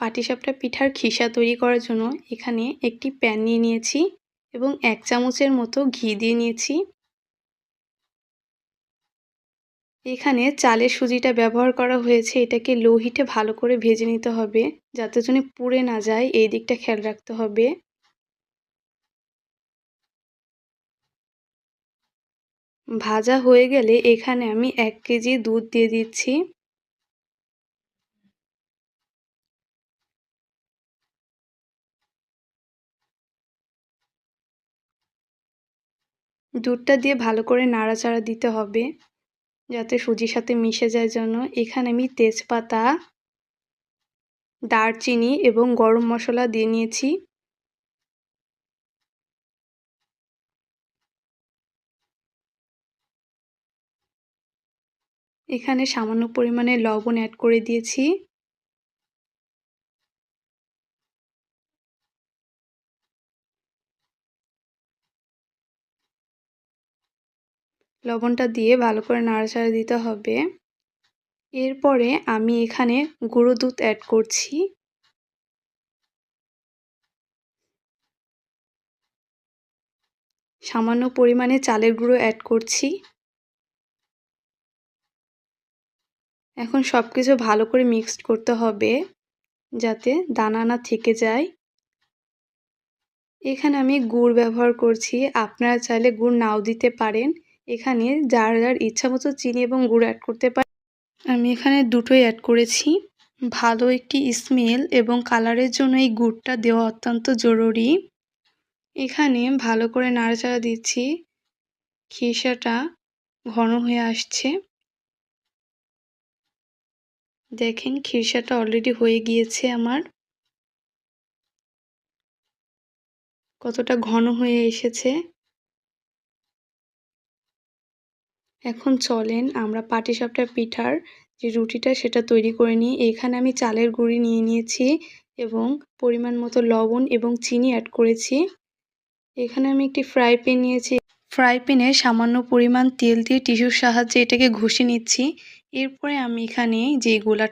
পাটিসাপটা পিঠার খিসা তৈরি করার জন্য এখানে একটি প্যান নিয়ে নিয়েছি এবং এক চামচের মতো ঘি দিয়ে নিয়েছি। এখানে চালের সুজিটা ব্যবহার করা হয়েছে, এটাকে লো হিটে ভালো করে ভেজে নিতে হবে যাতে জন্য পুড়ে না যায়, এই দিকটা খেয়াল রাখতে হবে। ভাজা হয়ে গেলে এখানে আমি এক কেজি দুধ দিয়ে দিচ্ছি। দুধটা দিয়ে ভালো করে নাড়াচাড়া দিতে হবে, যাতে সুজির সাথে মিশে যায় জন্য এখানে আমি তেজপাতা, দারচিনি এবং গরম মশলা দিয়ে নিয়েছি। এখানে সামান্য পরিমাণে লবণ অ্যাড করে দিয়েছি। লবণটা দিয়ে ভালো করে নাড়াচাড়া দিতে হবে। এরপরে আমি এখানে গুঁড়ো দুধ অ্যাড করছি। সামান্য পরিমাণে চালের গুঁড়ো অ্যাড করছি। এখন সব কিছু ভালো করে মিক্সড করতে হবে যাতে দানা না থেকে যায়। এখানে আমি গুড় ব্যবহার করছি। আপনারা চাইলে গুড় নাও দিতে পারেন। এখানে যার যার ইচ্ছা মতো চিনি এবং গুড় অ্যাড করতে পারে। আমি এখানে দুটোই অ্যাড করেছি। ভালো একটি স্মেল এবং কালারের জন্য এই গুড়টা দেওয়া অত্যন্ত জরুরি। এখানে ভালো করে নাড়াচাড়া দিচ্ছি। খিসাটা ঘন হয়ে আসছে। দেখেন খিরসাটা অলরেডি হয়ে গিয়েছে আমার। কতটা ঘন হয়ে এসেছে। এখন চলেন আমরা পাটিসাপটা পিঠার যে রুটিটা সেটা তৈরি করে নিই। এখানে আমি চালের গুঁড়ি নিয়ে নিয়েছি এবং পরিমাণ মতো লবণ এবং চিনি অ্যাড করেছি। এখানে আমি একটি ফ্রাই প্যান নিয়েছি। ফ্রাই প্যানে সামান্য পরিমাণ তেল দিয়ে টিস্যুর সাহায্যে এটাকে ঘষে নিচ্ছি। এরপরে আমি এখানে যে গোলা